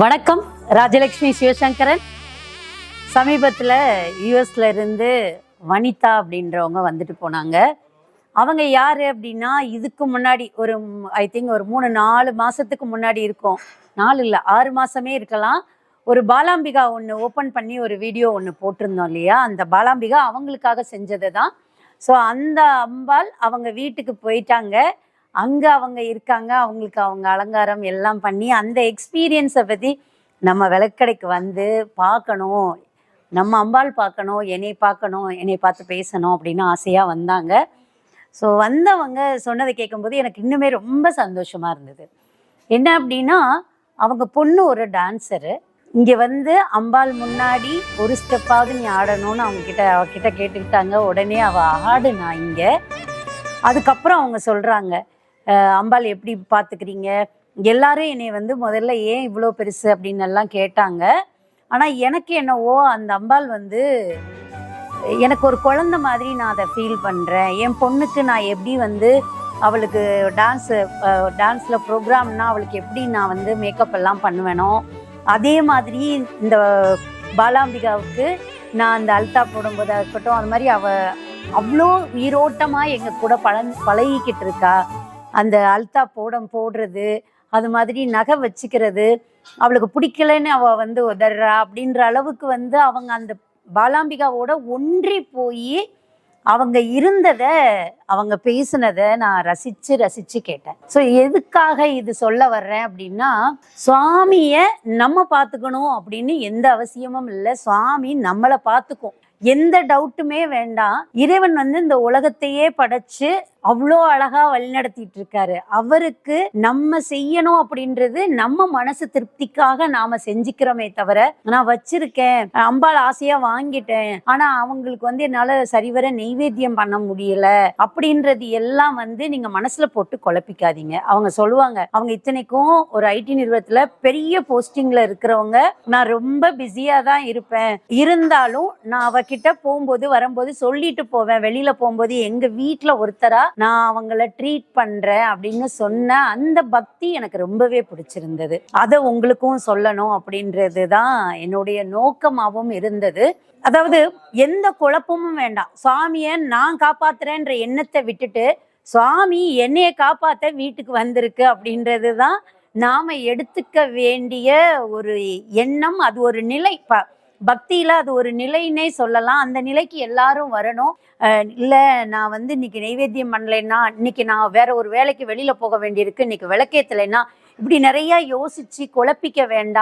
வணக்கம். ராஜலக்ஷ்மி சிவசங்கரன். சமீபத்தில் யூஎஸ்ல இருந்து வனிதா அப்படின்றவங்க வந்துட்டு போனாங்க. அவங்க யார் அப்படின்னா இதுக்கு முன்னாடி ஒரு ஐ திங்க் ஒரு மூணு நாலு மாதத்துக்கு முன்னாடி இருக்கும். நாலு இல்லை ஆறு மாதமே இருக்கலாம். ஒரு பாலாம்பிகா ஒன்று ஓப்பன் பண்ணி ஒரு வீடியோ ஒன்று போட்டிருந்தோம் இல்லையா? அந்த பாலாம்பிகா அவங்களுக்காக செஞ்சது தான் ஸோ அந்த அம்பாள் அவங்க வீட்டுக்கு போயிட்டாங்க. அங்கே அவங்க இருக்காங்க அவங்களுக்கு அவங்க அலங்காரம் எல்லாம் பண்ணி அந்த எக்ஸ்பீரியன்ஸை பற்றி நம்ம விளக்கடைக்கு வந்து பார்க்கணும். நம்ம அம்பாள் பார்க்கணும் என்னை பார்க்கணும் என்னை பார்த்து பேசணும் அப்படின்னு ஆசையாக வந்தாங்க. ஸோ வந்தவங்க சொன்னதை கேட்கும்போது எனக்கு இன்னுமே ரொம்ப சந்தோஷமாக இருந்தது. என்ன அப்படின்னா அவங்க பொண்ணு ஒரு டான்ஸரு இங்கே வந்து அம்பாள் முன்னாடி ஒரு ஸ்டெப்பாவது நீ ஆடணும்னு அவங்க கிட்ட அவகிட்ட கேட்டுக்கிட்டாங்க. உடனே அவள் ஆடுனா இங்கே. அதுக்கப்புறம் அவங்க சொல்கிறாங்க அம்பாள் எப்படி பார்த்துக்கிறீங்க எல்லாரும் என்னை வந்து முதல்ல ஏன் இவ்வளோ பெருசு அப்படின்னு எல்லாம் கேட்டாங்க. ஆனால் எனக்கு என்னவோ அந்த அம்பாள் வந்து எனக்கு ஒரு குழந்தை மாதிரி நான் அதை ஃபீல் பண்ணுறேன் என் பொண்ணுக்கு நான் எப்படி வந்து அவளுக்கு டான்ஸு டான்ஸில் ப்ரோக்ராம்னா அவளுக்கு எப்படி நான் வந்து மேக்கப் எல்லாம் பண்ணுவேனோ அதே மாதிரி இந்த பாலாம்பிகாவுக்கு நான் அந்த அல்தா போடும்போதாக இருக்கட்டும் அது மாதிரி அவ அவ்வளோ உயிரோட்டமாக எங்கள் கூட பழ பழகிக்கிட்டு இருக்கா. அந்த அல்தா போடம் போடுறது அது மாதிரி நகை வச்சுக்கிறது அவளுக்கு பிடிக்கலன்னு அவள் வந்து உதறா அப்படின்ற அளவுக்கு வந்து அவங்க அந்த பாலாம்பிகாவோட ஒன்றி போய் அவங்க இருந்ததை அவங்க பேசினதை நான் ரசிச்சு ரசிச்சு கேட்டேன். ஸோ எதுக்காக இது சொல்ல வர்றேன் அப்படின்னா சுவாமியை நம்ம பார்த்துக்கணும் அப்படின்னு எந்த அவசியமும் இல்லை. சுவாமி நம்மளை பார்த்துக்கும். எந்த டவுட்டுமே வேண்டாம். இறைவன் வந்து இந்த உலகத்தையே படைச்சு அவ்வளோ அழகா வழிநடத்திட்டு இருக்காரு அவருக்கு நம்ம செய்யணும் அப்படின்றது நம்ம மனசு திருப்திக்காக நாம செஞ்சுக்கிறோமே தவிர நான் வச்சிருக்கேன் அம்பாள் ஆசையா வாங்கிட்டேன் ஆனா அவங்களுக்கு வந்து என்னால சரிவர நெய்வேத்தியம் பண்ண முடியல அப்படின்றது எல்லாம் வந்து நீங்க மனசுல போட்டு குழப்பிக்காதீங்க. அவங்க சொல்லுவாங்க அவங்க இத்தனைக்கும் ஒரு ஐடி நிறுவனத்துல பெரிய போஸ்டிங்ல இருக்கிறவங்க நான் ரொம்ப பிஸியா தான் இருப்பேன். இருந்தாலும் நான் அவகிட்ட போகும்போது வரும்போது சொல்லிட்டு போவேன். வெளியில போகும்போது எங்க வீட்டுல ஒருத்தரா நான் அவங்கள ட்ரீட் பண்றேன் அப்படின்னு சொன்ன அந்த பக்தி எனக்கு ரொம்பவே பிடிச்சிருந்தது. அதை உங்களுக்கும் சொல்லணும் அப்படின்றது தான் என்னுடைய நோக்கமாகவும் இருந்தது. அதாவது எந்த குழப்பமும் வேண்டாம். சுவாமியை நான் காப்பாத்துறேன்ற எண்ணத்தை விட்டுட்டு சுவாமி என்னைய காப்பாத்த வீட்டுக்கு வந்திருக்கு அப்படின்றது தான் நாம எடுத்துக்க வேண்டிய ஒரு எண்ணம் அது ஒரு நிலை. ப பக்தியில அது ஒரு நிலைன்னே சொல்லலாம். அந்த நிலைக்கு எல்லாரும் வரணும். அஹ் இல்ல நான் வந்து இன்னைக்கு நைவேத்தியம் பண்ணலைன்னா இன்னைக்கு நான் வேற ஒரு வேலைக்கு வெளியில போக வேண்டியிருக்கு. இன்னைக்கு விளக்கேத்தலைன்னா இப்படி நிறைய யோசிச்சு குழப்பிக்க வேண்டாம்.